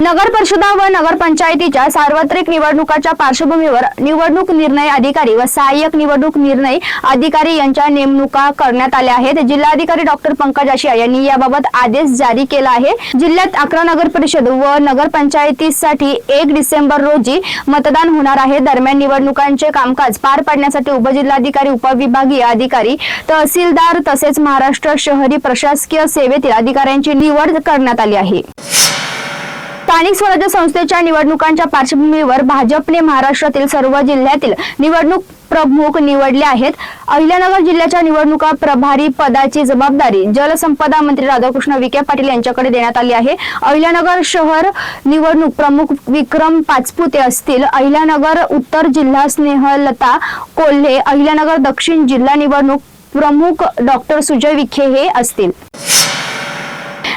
नगर परिषदा व नगर पंचायतीच्या सार्वत्रिक निवडणुकाच्या पार्श्वभूमीवर निवडणूक निर्णय अधिकारी व सहाय्यक निवडणूक निर्णय अधिकारी यांच्या नेमणुका करण्यात आल्या आहेत. जिल्हाधिकारी डॉक्टर पंकज आशिया यांनी याबाबत आदेश जारी केला आहे. जिल्ह्यात अकरा नगर परिषद व नगर पंचायतीसाठी एक डिसेंबर रोजी मतदान होणार आहे. दरम्यान निवडणुकांचे कामकाज पार पाडण्यासाठी उपजिल्हाधिकारी उपविभागीय अधिकारी तहसीलदार तसेच महाराष्ट्र शहरी प्रशासकीय सेवेतील अधिकाऱ्यांची निवड करण्यात आली आहे. स्थानिक स्वराज्य संस्थेच्या निवडणुकांच्या पार्श्वभूमीवर भाजपने महाराष्ट्रातील सर्व जिल्ह्यातील निवडणूक प्रमुख निवडले आहेत. अहिल्यानगर जिल्ह्याच्या निवडणुका प्रभारी पदाची जबाबदारी जलसंपदा मंत्री राधाकृष्ण विखे पाटील यांच्याकडे देण्यात आली आहे. अहिल्यानगर शहर निवडणूक प्रमुख विक्रम पाचपुते असतील. अहिल्यानगर उत्तर जिल्हा स्नेहलता कोल्हे. अहिल्यानगर दक्षिण जिल्हा निवडणूक प्रमुख डॉक्टर सुजय विखे हे असतील.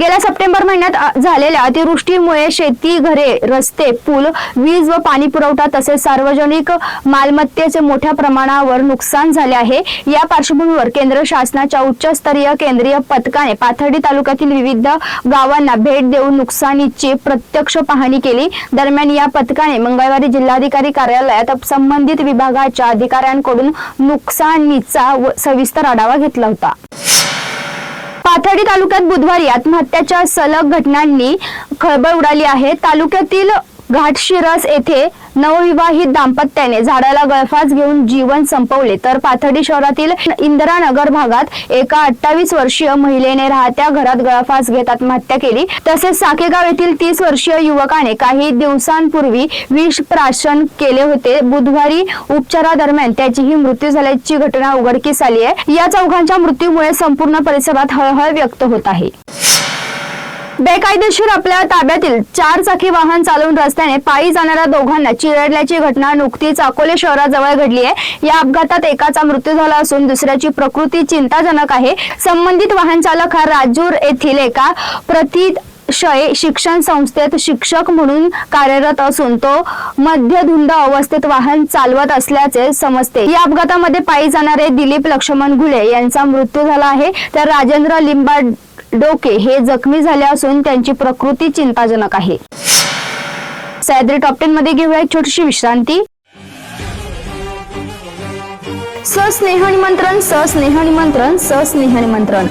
गेल्या सप्टेंबर महिन्यात झालेल्या अतिवृष्टीमुळे शेती घरे रस्ते पूल वीज व पाणी पुरवठा तसेच सार्वजनिक मालमत्तेचे मोठ्या प्रमाणावर नुकसान झाले आहे. या पार्श्वभूमीवर केंद्र शासनाच्या उच्चस्तरीय केंद्रीय पथकाने पाथर्डी तालुक्यातील विविध गावांना भेट देऊन नुकसानीची प्रत्यक्ष पाहणी केली. दरम्यान या पथकाने मंगळवारी जिल्हाधिकारी कार्यालयात संबंधित विभागाच्या अधिकाऱ्यांकडून नुकसानीचा व सविस्तर आढावा घेतला होता. पाथर्डी तालुक्यात बुधवारी आत्महत्याच्या सलग घटनांनी खळबळ उडाली आहे. तालुक्यातील घाटशिरस येथे नवविवाहित दाम्पत्याने झाडाला गळफास घेऊन जीवन संपवले. तर पाथर्डी शहरातील इंदिरानगर भागात एका अठ्ठावीस वर्षीय महिलेने राहत्या घरात गळफास घेत आत्महत्या केली. तसेच साकेगाव येथील तीस वर्षीय युवकाने काही दिवसांपूर्वी विष प्राशन केले होते. बुधवारी उपचारादरम्यान त्याचीही मृत्यू झाल्याची घटना उघडकीस आली आहे. या चौघांच्या मृत्यूमुळे संपूर्ण परिसरात हळहळ व्यक्त होत आहे. बेकायदेशीर आपल्या ताब्यातील चार चाकी वाहन चालवून रस्त्याने पायी जाणाऱ्या दोघांना चिरडल्याची घटना नुकतीच अकोले शहराजवळ घडली आहे. या अपघातात एकाचा मृत्यू झाला असून दुसऱ्याची प्रकृती चिंताजनक आहे. संबंधित वाहन चालक हा राजूर येथील एका प्रति शय शिक्षण संस्थेत शिक्षक म्हणून कार्यरत असून तो मध्यधुंद अवस्थेत वाहन चालवत असल्याचे समजते. या अपघातामध्ये पायी जाणारे दिलीप लक्ष्मण घुले यांचा मृत्यू झाला आहे. तर राजेंद्र लिंबाड डोके हे जखमी झाले असून त्यांची प्रकृती चिंताजनक आहे. सह्याद्री टॉप टेन मध्ये घेऊया एक छोटीशी विश्रांती. सस्नेह निमंत्रण सस्नेह निमंत्रण सस्नेह निमंत्रण.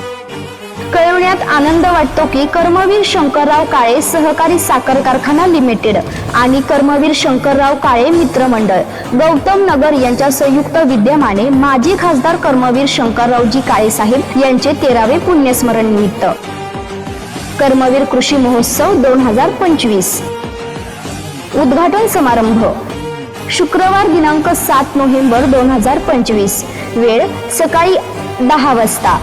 कळवण्यात आनंद वाटतो की कर्मवीर शंकरराव काळे सहकारी साखर कारखाना लिमिटेड आणि कर्मवीर शंकरराव काळे मित्रमंडळ गौतम नगर यांच्या संयुक्त विद्यमाने माजी खासदार कर्मवीर शंकररावजी काळे साहेब यांचे तेरावे पुण्यस्मरण निमित्त. कर्मवीर कृषी महोत्सव दोन हजार पंचवीस. उद्घाटन समारंभ. शुक्रवार दिनांक सात नोव्हेंबर दोन हजार पंचवीस. वेळ सकाळी दहा वाजता.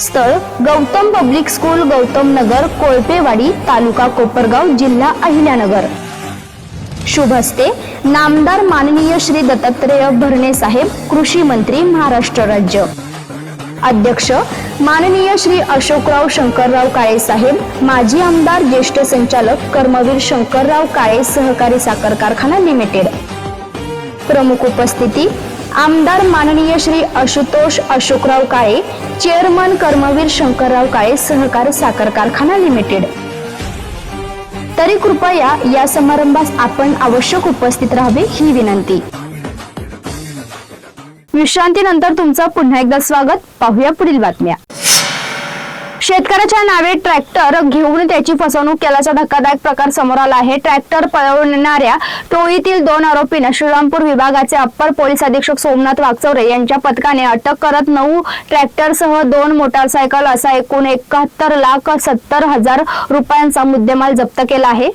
स्थळ गौतम पब्लिक स्कूल गौतम नगर कोळपेवाडी तालुका कोपरगाव जिल्हा अहिल्यानगर. शुभ हस्ते नामदार माननीय श्री दत्तात्रेय भरणे साहेब कृषी मंत्री महाराष्ट्र राज्य. अध्यक्ष माननीय श्री अशोकराव शंकरराव काळे साहेब माजी आमदार ज्येष्ठ संचालक कर्मवीर शंकरराव काळे सहकारी साखर कारखाना लिमिटेड. प्रमुख उपस्थिती आमदार माननीय श्री आशुतोष अशोकराव काळे चेअरमन कर्मवीर शंकरराव काळे सहकार साखर कारखाना लिमिटेड. तरी कृपया या समारंभास आपण आवश्यक उपस्थित राहावे ही विनंती. विश्रांतीनंतर तुमचं पुन्हा एकदा स्वागत. पाहूया पुढील बातम्या. शेतकऱ्याच्या नावे ट्रॅक्टर घेऊन त्याची फसवणूक केल्याचा धक्कादायक प्रकार समोर आला आहे. ट्रॅक्टर पळवणाऱ्या टोळीतील दोन आरोपींना श्रीरामपूर विभागाचे अप्पर पोलीस अधीक्षक सोमनाथ वागचौरे यांच्या पथकाने अटक करत नऊ ट्रॅक्टरसह दोन मोटारसायकल असा एकूण एकाहत्तर लाख सत्तर हजार रुपयांचा मुद्देमाल जप्त केला आहे.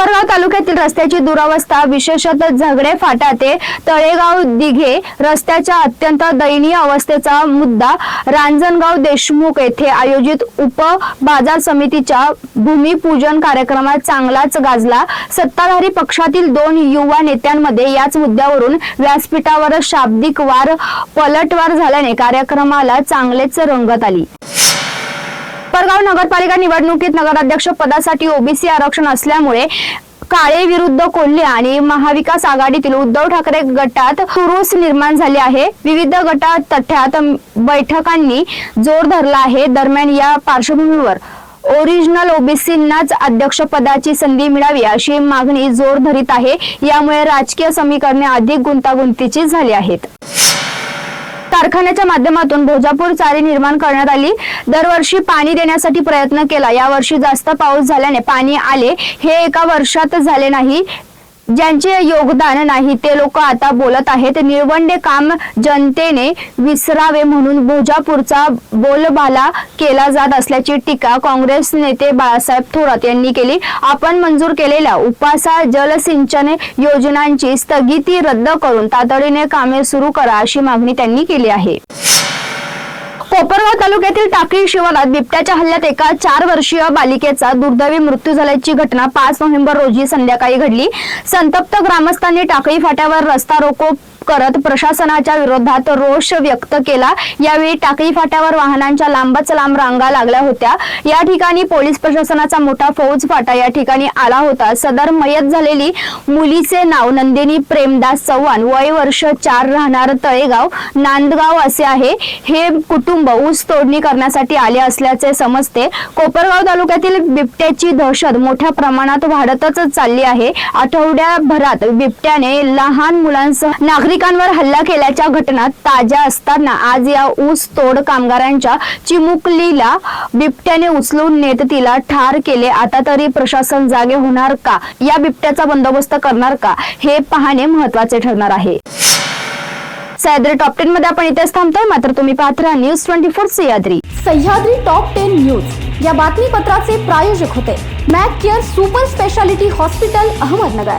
कोपरगाव तालुक्यातील रस्त्याची दुरावस्था विशेषतः झगडे फाटा ते तळेगाव दिघे रस्त्याच्या अत्यंत दयनीय अवस्थेचा मुद्दा रांजणगाव देशमुख येथे आयोजित उप बाजार समितीच्या भूमिपूजन कार्यक्रमात चांगलाच गाजला. सत्ताधारी पक्षातील दोन युवा नेत्यांमध्ये याच मुद्द्यावरून व्यासपीठावर शाब्दिक वार पलटवार झाल्याने कार्यक्रमाला चांगलेच रंगत आली. परगाव नगरपालिका निवडणुकीत नगराध्यक्ष पदासाठी ओबीसी आरक्षण असल्यामुळे काळे विरुद्ध कोल्हे आणि महाविकास आघाडीतील उद्धव ठाकरे गटात तुरूस निर्माण झाले आहे. विविध गटात तथ्यात बैठकांनी जोर धरला आहे. दरम्यान या पार्श्वभूमीवर ओरिजिनल ओबीसींनाच अध्यक्षपदाची संधी मिळावी अशी मागणी जोर धरीत आहे. यामुळे राजकीय समीकरणे अधिक गुंतागुंतीची झाली आहेत. कारखान्याच्या माध्यमातून भोजापूर चारी निर्माण करण्यात आली. दरवर्षी पाणी देण्यासाठी प्रयत्न केला. यावर्षी जास्त पाऊस झाल्याने पाणी आले. हे एका वर्षात झाले नाही. ज्यांचे योगदान नाही ते लोक आता बोलत आहेत निळवंडे काम जनतेने विसरावे म्हणून भोजापूरचा बोलबाला केला जात असल्याची टीका काँग्रेस नेते बाळासाहेब थोरात यांनी केली. आपण मंजूर केलेल्या उपासा जलसिंचन योजनांची स्थगिती रद्द करून तातडीने कामे सुरू करा अशी मागणी त्यांनी केली आहे. कोपरगाव तालुक्यातील टाकळी शिवारात बिबट्याच्या हल्ल्यात एका चार वर्षीय बालिकेचा दुर्दैवी मृत्यू झाल्याची घटना पाच नोव्हेंबर रोजी संध्याकाळी घडली. संतप्त ग्रामस्थांनी टाकळी फाट्यावर रस्ता रोको करत प्रशासनाच्या विरोधात रोष व्यक्त केला. यावेळी टाकळी फाट्यावर वाहनांच्या लांबच लांब रांगा लागल्या होत्या. या ठिकाणी पोलीस प्रशासनाचा मोठा फौज फाटा या ठिकाणी आला होता. सदर मयत झालेली मुलीचे नाव नंदिनी प्रेमदास चव्हाण. वय वर्ष चार राहणार तळेगाव नांदगाव असे आहे. हे कुटुंब ऊस तोडणी करण्यासाठी आले असल्याचे समजते. कोपरगाव तालुक्यातील बिबट्याची दहशत मोठ्या प्रमाणात वाढतच चालली आहे. आठवड्याभरात बिबट्याने लहान मुलांसह नागरिकांवर हल्ला केल्याच्या घटना ताज्या असताना आज या ऊस तोड कामगारांच्या चिमुकलीला बिबट्याने उचलून नेत तिला ठार केले. आता तरी प्रशासन जागे होणार का? या बिबट्याचा बंदोबस्त करणार का? हे पाहणे महत्त्वाचे ठरणार आहे. सह्याद्री टॉप टेन मध्ये आपण इथेच थांबतोय. मात्र तुम्ही पाहत राहा news twenty four Sahyadri. Sahyadri top ten news. या बातमीपत्राचे प्रायोजक होते. Mac Care super speciality hospital Ahmednagar.